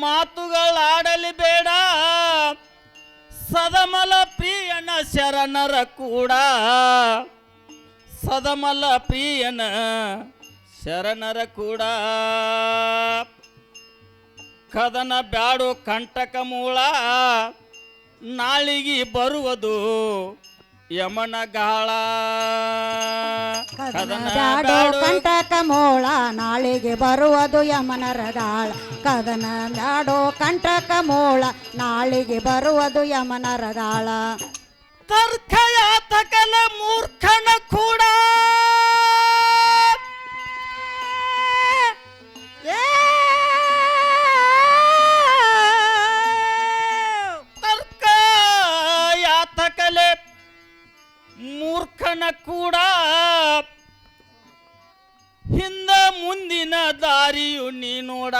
ಮಾತುಗಳಾಡಲಿ ಬೇಡ ಸದಮಲ ಪ್ರಿಯನ ಶರಣರ ಕೂಡ. ಸದಮಲ ಪ್ರಿಯನ ಶರಣರ ಕೂಡ. ಕದನ ಬ್ಯಾಡು ಕಂಟಕ ಮೂಳ ನಾಳಿಗೆ ಬರುವುದು. ಯಮನ ಗಾಳ. ಕದನ ಬ್ಯಾಡೋ ಕಂಟಕ ಮೋಳ ನಾಳೆಗೆ ಬರುವುದು ಯಮನರ ಗಾಳ. ಕದನ ಬ್ಯಾಡೋ ಕಂಟಕ ಮೋಳ ನಾಳೆಗೆ ಬರುವುದು ಯಮನರ ಗಾಳ. ತರ್ಕಯಾತಕಲ ಕೂಡ ಹಿಂದ ಮುಂದಿನ ದಾರಿಯು ನೀ ನೋಡ.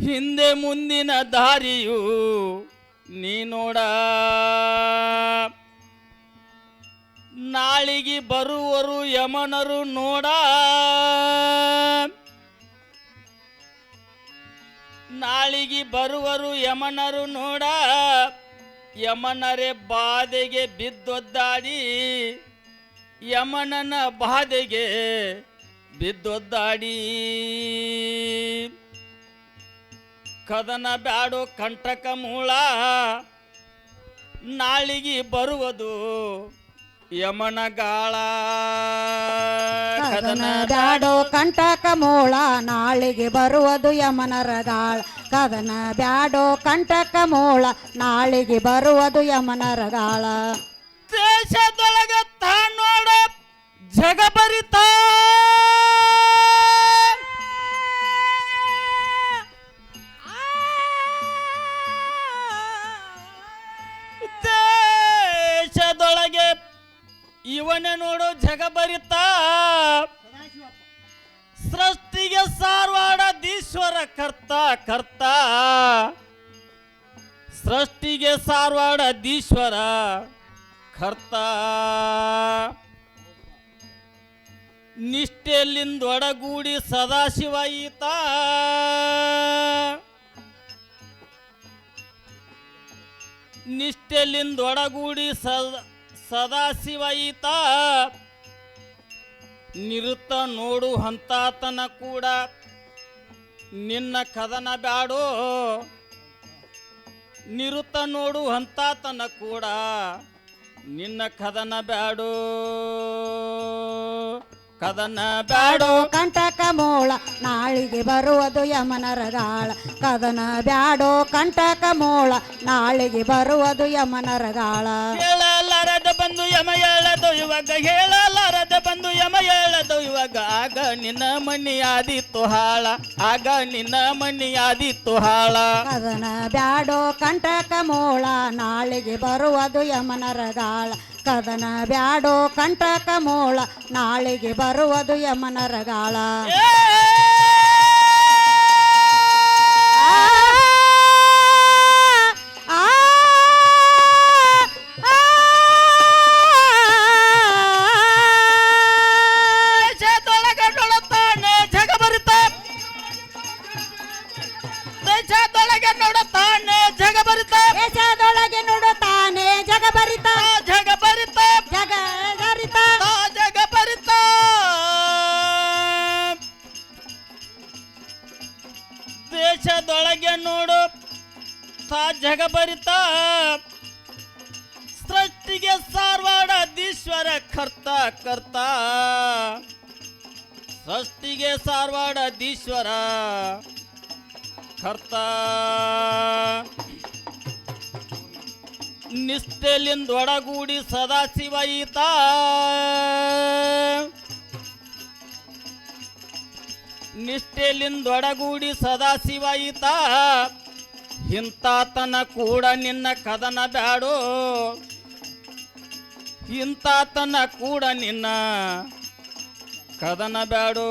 ಹಿಂದೆ ಮುಂದಿನ ದಾರಿಯು ನೀ ನೋಡ. ನಾಳಿಗೆ ಬರುವರು ಯಮನರು ನೋಡ. ನಾಳಿಗೆ ಬರುವರು ಯಮನರು ನೋಡ. ಯಮನರೇ ಬಾಧೆಗೆ ಬಿದ್ದೊದ್ದಾಡಿ, ಯಮನನ ಬಾಧೆಗೆ ಬಿದ್ದೊದ್ದಾಡಿ. ಕದನ ಬ್ಯಾಡು ಕಂಟಕ ಮೂಳ, ನಾಳಿಗೆ ಬರುವುದು ಯಮನ ಗಾಳ. ಕದನ ಬ್ಯಾಡೋ ಕಂಟಕ ಮೂಳ, ನಾಳಿಗೆ ಬರುವುದು ಯಮನರ ದಾಳ. ಕದನ ಬ್ಯಾಡೋ ಕಂಟಕ ಮೂಳ, ನಾಳಿಗೆ ಬರುವುದು ಯಮನರ ದಾಳ. ದೇಶದೊಳಗ ತಾನೋಡ ಜಗ ಇವನೇ ನೋಡು ಜಗ ಬರಿತ ಸೃಷ್ಟಿಗೆ ಸಾರವಾಡದೀಶ್ವರ ಕರ್ತ ಕರ್ತ. ಸೃಷ್ಟಿಗೆ ಸಾರವಾಡದೀಶ್ವರ ಕರ್ತ. ನಿಷ್ಠೆಯಲ್ಲಿಂದೊಡಗೂಡಿ ಸದಾಶಿವ ಈತ. ನಿಷ್ಠೆಯಲ್ಲಿಂದೊಡಗೂಡಿ ಸದ ಸದಾಶಿವ ಈತ ನಿರುತ್ತ ನೋಡು ಹಂತಾತನ ಕೂಡ. ನಿನ್ನ ಕದನ ಬ್ಯಾಡೋ. ನಿರುತ್ತ ನೋಡು ಹಂತಾತನ ಕೂಡ. ನಿನ್ನ ಕದನ ಬ್ಯಾಡೋ. ಕದನ ಬ್ಯಾಡೋ. ಬ್ಯಾಡೋ ಕಂಟಕ ಮೋಳ ನಾಳಿಗೆ ಬರುವುದು ಯಮನರ ಗಾಳ. ಕದನ ಬ್ಯಾಡೋ ಕಂಟಕ ಮೋಳ ನಾಳಿಗೆ ಬರುವುದು ಯಮನರ ಗಾಳ. ಹೇಳಲಾರದ ಬಂದು ಯಮ ಹೇಳದು ಇವಾಗ ಹೇಳಲಾರದ ಬಂದು ಯಮ ಹೇಳದು. ಇವಾಗ ಆಗ ನಿನ್ನ ಮನಿಯಾದಿತ್ತು ಹಾಳ ಆಗ ನಿನ್ನ ಮನಿಯಾದಿತ್ತು ಹಾಳ. ಕದನ ಬ್ಯಾಡೋ ಕಂಟಕ ಮೋಳ ನಾಳಿಗೆ ಬರುವುದು ಯಮನರ ಗಾಳ. ಕದನ ಬ್ಯಾಡೋ ಕಂಟಕ ಮೋಳ ನಾಳಿಗೆ ಬರುವುದು ಯಮನರ ತಾ ಜಗ ಬರಿತ ಸೃಷ್ಟಿಗೆ ಸಾರವಾಡದೀಶ್ವರ ಕರ್ತ ಕರ್ತ. ಸೃಷ್ಟಿಗೆ ಸಾರವಾಡದೀಶ್ವರ ಕರ್ತ. ನಿಷ್ಠೆಲಿಂದೊಡಗೂಡಿ ಸದಾಶಿವ ಈತ. ನಿಷ್ಠೆಲಿಂದೊಡಗೂಡಿ ಸದಾಶಿವ ಈತ. ಇಂತಾತನ ಕೂಡ ನಿನ್ನ ಕದನ ಬ್ಯಾಡೋ. ಇಂತಾತನ ಕೂಡ ನಿನ್ನ ಕದನ ಬ್ಯಾಡೋ.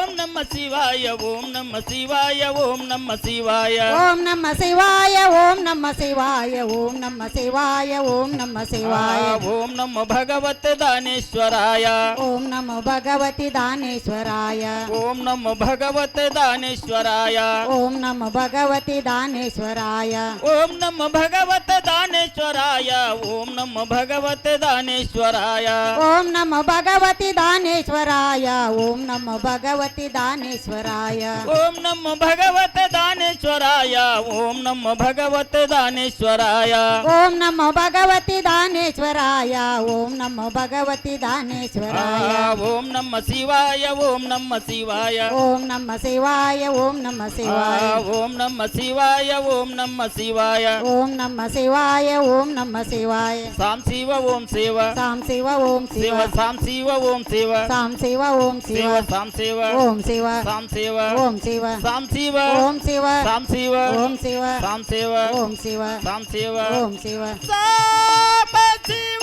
शिवाय ओम नमः शिवाय ओम नमः शिवाय ओम नमः शिवाय ओम नमः शिवाय ओम नमः शिवाय ओम नमः शिवाय ओम नमः भगवत दानेश्वराय ओम नमः भगवती दानेश्वराय ओम नमः भगवत दानेश्वराय ओम नमः भगवती दानेश्वराय ओम नमः भगवत दानेश्वराय ओम नमः भगवत दानेश्वराय ओम नमः भगवती दानेश्वराय ओम नमः भगवती दान दानेश्वराय ओम नम भगवत दानेश्वराय ओम नम भगवत दानेश्वराय। ओम नम भगवती दानेश्वराय ओम नम भगवती दानेश्वराय। ओम नम शिवाय ओम नम शिवाय। ओम नम शिवाय ओम नम शिवाय। ओम नम शिवाय ओम नम शिवाय। ओम नम शिवाय ओम नम शिवाय। शाम शिव ओम शिव। साम शिव ओम शिव। शाम शिव ओम शिव। साम शिव ओम शिव। साम शिव। ओम शिव சாம் சிவ. ஓம் சிவ. சாம் சிவ. ஓம் சிவ. சாம் சிவ. ஓம் சிவ. சாம் சிவ. ஓம் சிவ. சாம் சிவ. ஓம் சிவ. சிவ